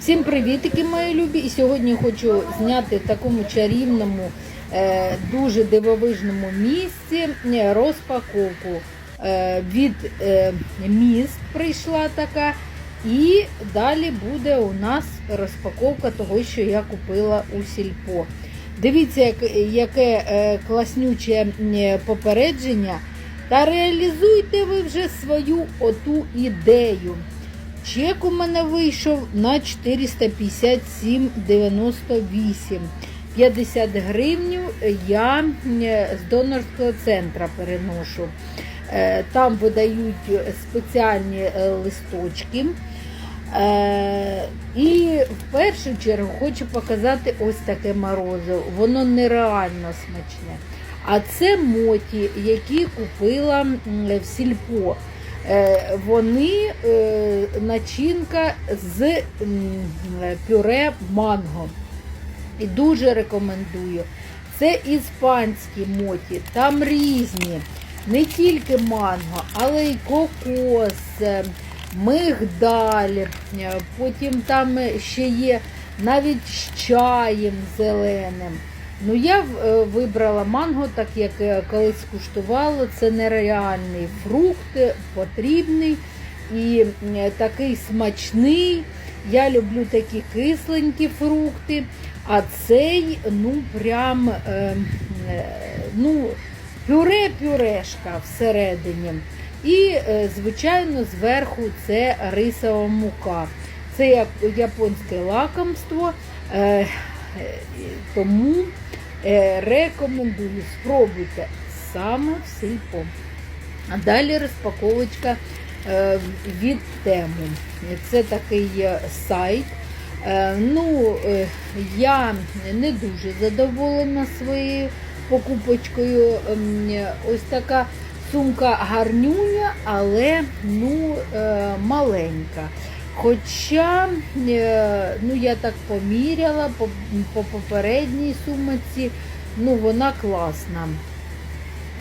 Всім привітики, мої любі! І сьогодні хочу зняти в такому чарівному, е, дуже дивовижному місці е, розпаковку. Е, від міст прийшла така. І далі буде у нас розпаковка того, що я купила у сільпо. Дивіться, як, яке класнюче попередження. Та реалізуйте ви вже свою оту ідею. Чек у мене вийшов на 457,98. 50 гривнів я з донорського центру переношу. Е, Там видають спеціальні е, листочки. Е, І в першу чергу хочу показати ось таке морозиво. Воно нереально смачне. А це моті, які купила в сільпо. Е, Вони е, начинка з пюре манго. І дуже рекомендую. Це іспанські моті, там різні. Не тільки манго, але й кокос, е, мигдаль. е, Потім там ще є навіть з чаєм зеленим. Ну, я е, вибрала манго, так як е, колись куштувала. Це нереальний фрукт, е, потрібний і такий смачний. Я люблю такі кисленькі фрукти, а цей, ну, прям, ну, пюре-пюрешка всередині. І, звичайно, зверху це рисова мука. Це японське лакомство, тому е, рекомендую, спробуйте саме сільпо. А далі розпаковочка е, від тему. Це такий е, сайт. Е, Ну, е, я не дуже задоволена своєю покупочкою. Ем, Ось така сумка гарнюня, але ну, е, маленька. Хоча е, ну, я так поміряла по, по попередній сумці, ну вона класна.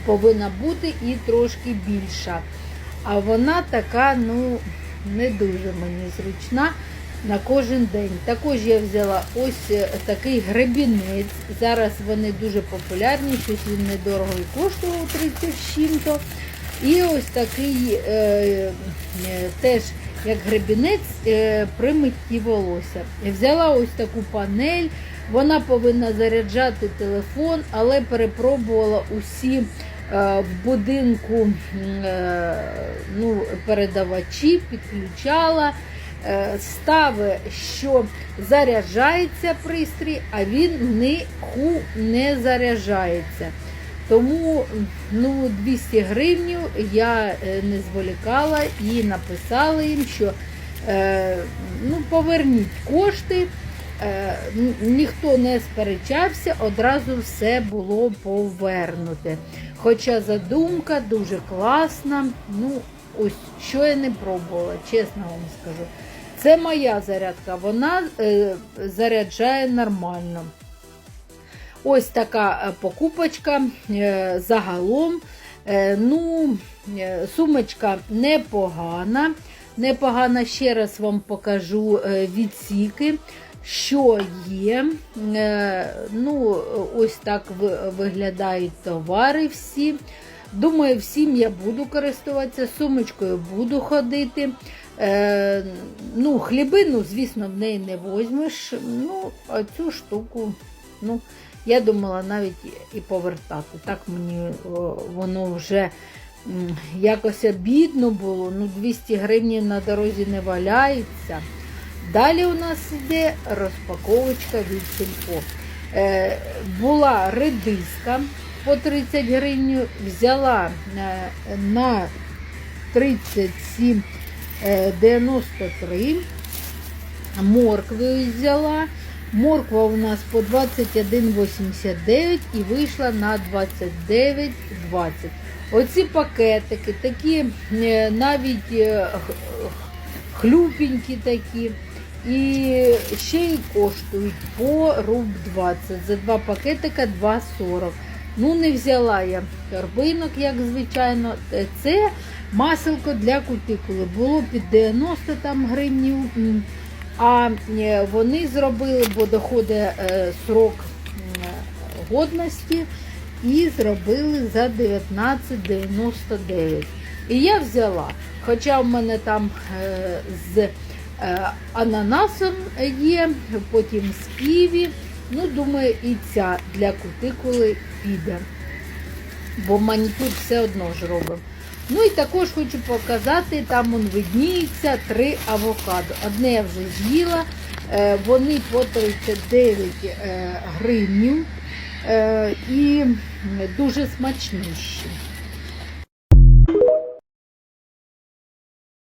Повинна бути і трошки більша. А вона така, ну, не дуже мені зручна на кожен день. Також я взяла ось е, такий гребінець. Зараз вони дуже популярні, щось він недорого і коштував 30 з чим-то. І ось такий е, е, теж як гребінець е, при митті волосся. Я взяла ось таку панель, вона повинна заряджати телефон, але перепробувала усі е, в будинку е, ну, передавачі, підключала. Стави, що заряджається пристрій, а він не заряджається. Тому ну, 200 гривень я е, не зволікала і написала їм, що е, ну, поверніть кошти. Е, ніхто не сперечався, одразу все було повернуте. Хоча задумка дуже класна. Ну, ось що я не пробувала, чесно вам скажу. Це моя зарядка, вона е, заряджає нормально. Ось така е, покупочка е, загалом. Е, Ну, сумочка непогана. Непогана, ще раз вам покажу відсіки, що є. Ну, ось так виглядають товари всі. Думаю, всім я буду користуватися, сумочкою буду ходити. Ну, хлібину, звісно, в неї не возьмеш. Ну, а цю штуку, ну, я думала навіть і повертати. Так мені воно вже якось обідно було. Ну, 200 гривень на дорозі не валяється. Далі у нас йде розпаковочка від сільпо. Е, була редиска по 30 гривень, взяла е, на 37 е, Моркви взяла. Морква у нас по 21,89 і вийшла на 29,20. Оці пакетики такі е, навіть е, хлюпенькі такі. І ще й коштують по руб 20. За два пакетика 2,40. Ну, не взяла я торбинок, як звичайно. Е, Це маселко для кутикули. Було під 90 там гривнів. А вони зробили, бо доходить е, срок годності, і зробили за 19,99. І я взяла, хоча в мене там е, з е, ананасом є, потім з ківі. Ну, думаю, і ця для кутикули піде. Бо манікюр все одно ж робимо. Ну і також хочу показати, там он видніється три авокадо. Одне я вже з'їла, е, вони по 39 е, гривнів е, і дуже смачніші.